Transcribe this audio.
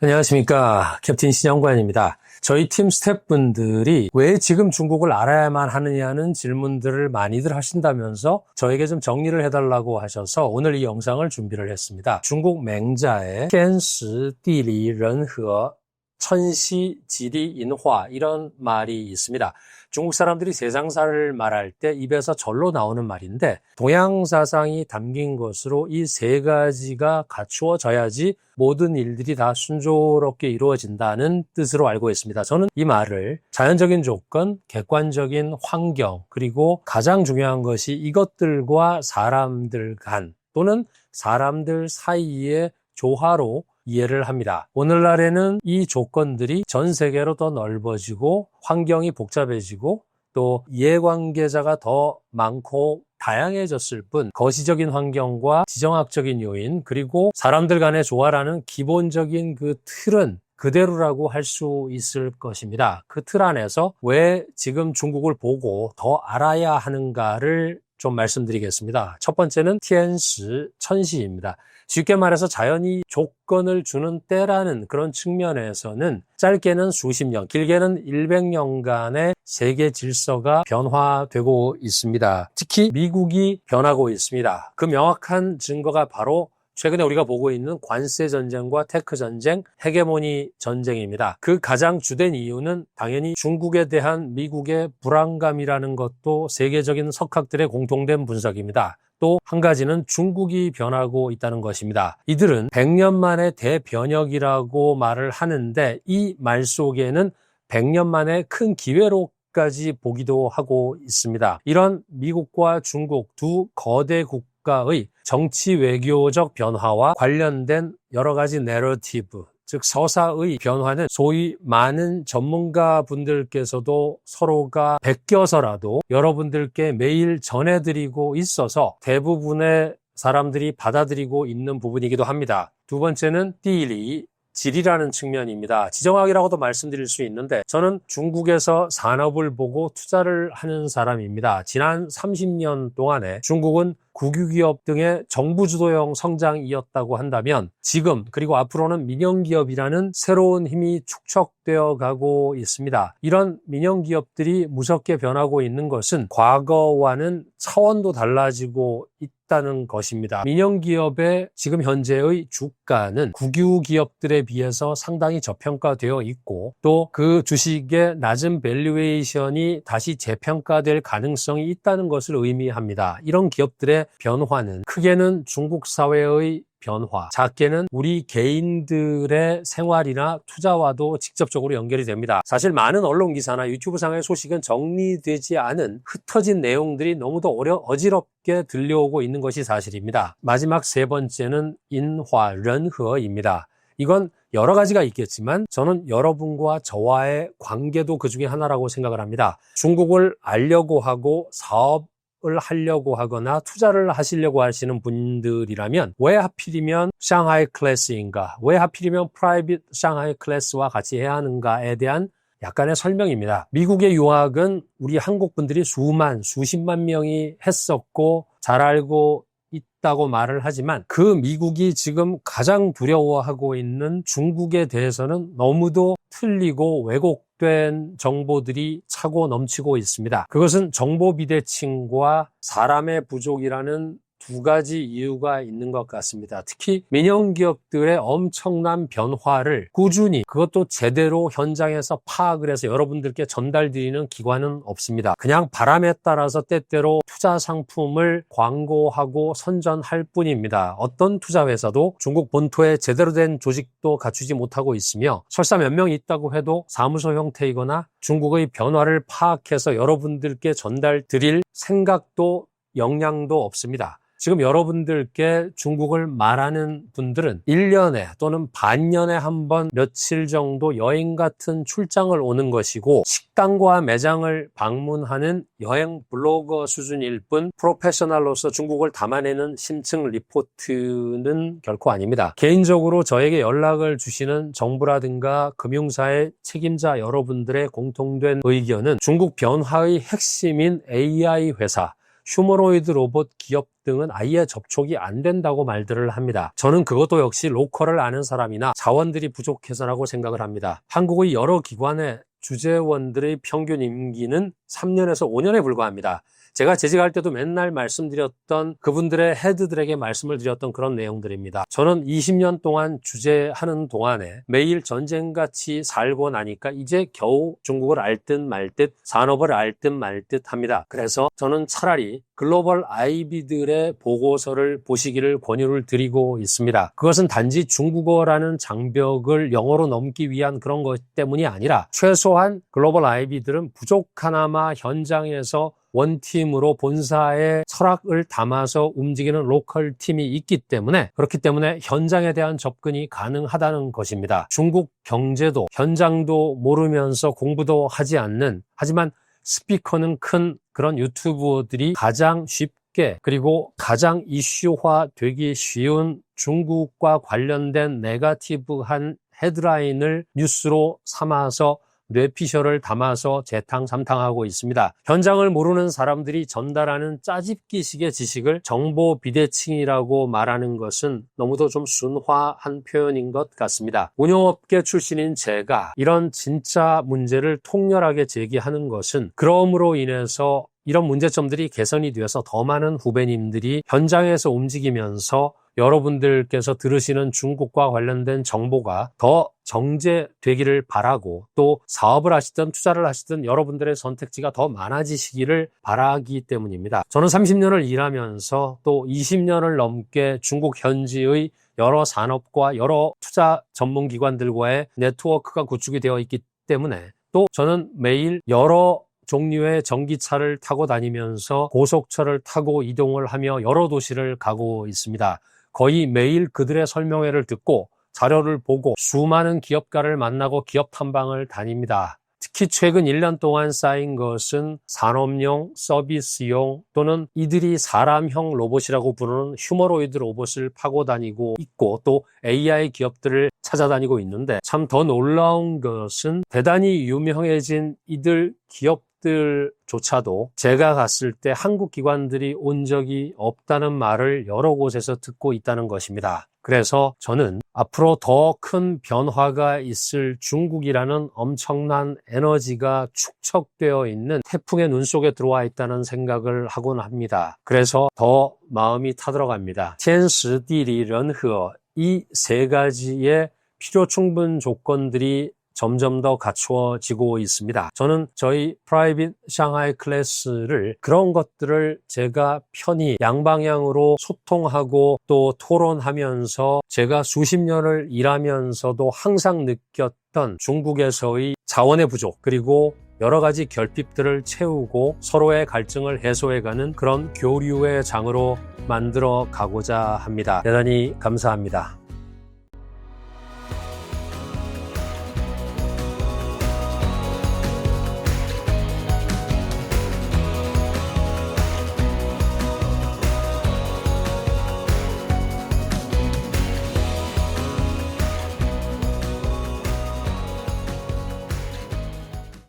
안녕하십니까. 캡틴 신영관입니다. 저희 팀 스태프분들이 왜 지금 중국을 알아야만 하느냐는 질문들을 많이들 하신다면서 저에게 좀 정리를 해달라고 하셔서 오늘 이 영상을 준비를 했습니다. 중국 맹자의 天时, 地利, 人和, 천시, 지리, 인화 이런 말이 있습니다. 중국 사람들이 세상사를 말할 때 입에서 절로 나오는 말인데 동양 사상이 담긴 것으로 이 세 가지가 갖추어져야지 모든 일들이 다 순조롭게 이루어진다는 뜻으로 알고 있습니다. 저는 이 말을 자연적인 조건, 객관적인 환경, 그리고 가장 중요한 것이 이것들과 사람들 간 또는 사람들 사이의 조화로 이해를 합니다. 오늘날에는 이 조건들이 전 세계로 더 넓어지고 환경이 복잡해지고 또 이해관계자가 더 많고 다양해졌을 뿐 거시적인 환경과 지정학적인 요인 그리고 사람들 간의 조화라는 기본적인 그 틀은 그대로라고 할 수 있을 것입니다. 그 틀 안에서 왜 지금 중국을 보고 더 알아야 하는가를 좀 말씀드리겠습니다. 첫 번째는 티엔시 천시입니다. 쉽게 말해서 자연이 조건을 주는 때라는 그런 측면에서는 짧게는 수십 년, 길게는 100년간의 세계 질서가 변화되고 있습니다. 특히 미국이 변하고 있습니다. 그 명확한 증거가 바로 최근에 우리가 보고 있는 관세 전쟁과 테크 전쟁, 헤게모니 전쟁입니다. 그 가장 주된 이유는 당연히 중국에 대한 미국의 불안감이라는 것도 세계적인 석학들의 공통된 분석입니다. 또한 가지는 중국이 변하고 있다는 것입니다. 이들은 100년 만에 대변혁이라고 말을 하는데 이 말 속에는 100년 만에 큰 기회로 까지 보기도 하고 있습니다. 이런 미국과 중국 두 거대 국가의 정치 외교적 변화와 관련된 여러 가지 내러티브, 즉 서사의 변화는 소위 많은 전문가 분들께서도 서로가 베껴서라도 여러분들께 매일 전해드리고 있어서 대부분의 사람들이 받아들이고 있는 부분이기도 합니다. 두 번째는 띠리, 질이라는 측면입니다. 지정학이라고도 말씀드릴 수 있는데 저는 중국에서 산업을 보고 투자를 하는 사람입니다. 지난 30년 동안에 중국은 국유기업 등의 정부 주도형 성장이었다고 한다면 지금 그리고 앞으로는 민영기업이라는 새로운 힘이 축적되어 가고 있습니다. 이런 민영기업들이 무섭게 변하고 있는 것은 과거와는 차원도 달라지고 있다는 것입니다. 민영기업의 지금 현재의 주가는 국유기업들에 비해서 상당히 저평가되어 있고 또 그 주식의 낮은 밸류에이션이 다시 재평가될 가능성이 있다는 것을 의미합니다. 이런 기업들의 변화는 크게는 중국 사회의 변화, 작게는 우리 개인들의 생활이나 투자와도 직접적으로 연결이 됩니다. 사실 많은 언론 기사나 유튜브 상의 소식은 정리되지 않은 흩어진 내용들이 너무도 어려, 어지럽게 들려오고 있는 것이 사실입니다. 마지막 세 번째는 인화, 른허입니다. 이건 여러 가지가 있겠지만 저는 여러분과 저와의 관계도 그 중에 하나라고 생각을 합니다. 중국을 알려고 하고 사업 을 하려고 하거나 투자를 하시려고 하시는 분들이라면 왜 하필이면 샹하이 클래스인가? 왜 하필이면 프라이빗 샹하이 클래스와 같이 해야 하는가에 대한 약간의 설명입니다. 미국의 유학은 우리 한국 분들이 수만, 수십만 명이 했었고 잘 알고 있다고 말을 하지만 그 미국이 지금 가장 두려워하고 있는 중국에 대해서는 너무도 틀리고 왜곡된 정보들이 차고 넘치고 있습니다. 그것은 정보 비대칭과 사람의 부족이라는 두 가지 이유가 있는 것 같습니다. 특히 민영 기업들의 엄청난 변화를 꾸준히 그것도 제대로 현장에서 파악을 해서 여러분들께 전달드리는 기관은 없습니다. 그냥 바람에 따라서 때때로 투자 상품을 광고하고 선전할 뿐입니다. 어떤 투자 회사도 중국 본토에 제대로 된 조직도 갖추지 못하고 있으며 설사 몇 명 있다고 해도 사무소 형태이거나 중국의 변화를 파악해서 여러분들께 전달 드릴 생각도 역량도 없습니다. 지금 여러분들께 중국을 말하는 분들은 1년에 또는 반년에 한 번 며칠 정도 여행 같은 출장을 오는 것이고 식당과 매장을 방문하는 여행 블로거 수준일 뿐 프로페셔널로서 중국을 담아내는 심층 리포트는 결코 아닙니다. 개인적으로 저에게 연락을 주시는 정부라든가 금융사의 책임자 여러분들의 공통된 의견은 중국 변화의 핵심인 AI 회사 휴머노이드 로봇 기업 등은 아예 접촉이 안 된다고 말들을 합니다. 저는 그것도 역시 로컬을 아는 사람이나 자원들이 부족해서라고 생각을 합니다. 한국의 여러 기관의 주재원들의 평균 임기는 3년에서 5년에 불과합니다. 제가 재직할 때도 맨날 말씀드렸던 그분들의 헤드들에게 말씀을 드렸던 그런 내용들입니다. 저는 20년 동안 주재하는 동안에 매일 전쟁같이 살고 나니까 이제 겨우 중국을 알 듯 말듯 산업을 알 듯 말듯 합니다. 그래서 저는 차라리 글로벌 아이비들의 보고서를 보시기를 권유를 드리고 있습니다. 그것은 단지 중국어라는 장벽을 영어로 넘기 위한 그런 것 때문이 아니라 최소한 글로벌 아이비들은 부족하나마 현장에서 원팀으로 본사의 철학을 담아서 움직이는 로컬 팀이 있기 때문에 그렇기 때문에 현장에 대한 접근이 가능하다는 것입니다. 중국 경제도 현장도 모르면서 공부도 하지 않는 하지만 스피커는 큰 그런 유튜버들이 가장 쉽게 그리고 가장 이슈화 되기 쉬운 중국과 관련된 네가티브한 헤드라인을 뉴스로 삼아서 뇌피셜을 담아서 재탕 삼탕하고 있습니다. 현장을 모르는 사람들이 전달하는 짜집기식의 지식을 정보 비대칭이라고 말하는 것은 너무도 좀 순화한 표현인 것 같습니다. 운영업계 출신인 제가 이런 진짜 문제를 통렬하게 제기하는 것은 그럼으로 인해서 이런 문제점들이 개선이 되어서 더 많은 후배님들이 현장에서 움직이면서 여러분들께서 들으시는 중국과 관련된 정보가 더 정제되기를 바라고 또 사업을 하시든 투자를 하시든 여러분들의 선택지가 더 많아지시기를 바라기 때문입니다. 저는 30년을 일하면서 또 20년을 넘게 중국 현지의 여러 산업과 여러 투자 전문 기관들과의 네트워크가 구축이 되어 있기 때문에 또 저는 매일 여러 종류의 전기차를 타고 다니면서 고속철을 타고 이동을 하며 여러 도시를 가고 있습니다. 거의 매일 그들의 설명회를 듣고 자료를 보고 수많은 기업가를 만나고 기업 탐방을 다닙니다. 특히 최근 1년 동안 쌓인 것은 산업용, 서비스용 또는 이들이 사람형 로봇이라고 부르는 휴머로이드 로봇을 파고 다니고 있고 또 AI 기업들을 찾아다니고 있는데 참 더 놀라운 것은 대단히 유명해진 이들 기업 들조차도 제가 갔을 때 한국 기관들이 온 적이 없다는 말을 여러 곳에서 듣고 있다는 것입니다. 그래서 저는 앞으로 더 큰 변화가 있을 중국이라는 엄청난 에너지가 축적되어 있는 태풍의 눈 속에 들어와 있다는 생각을 하곤 합니다. 그래서 더 마음이 타들어갑니다.天时,地利, 人和 이 세 가지의 필요 충분 조건들이 점점 더 갖추어지고 있습니다. 저는 저희 프라이빗 샹하이 클래스를 그런 것들을 제가 편히 양방향으로 소통하고 또 토론하면서 제가 수십 년을 일하면서도 항상 느꼈던 중국에서의 자원의 부족 그리고 여러 가지 결핍들을 채우고 서로의 갈증을 해소해가는 그런 교류의 장으로 만들어 가고자 합니다. 대단히 감사합니다.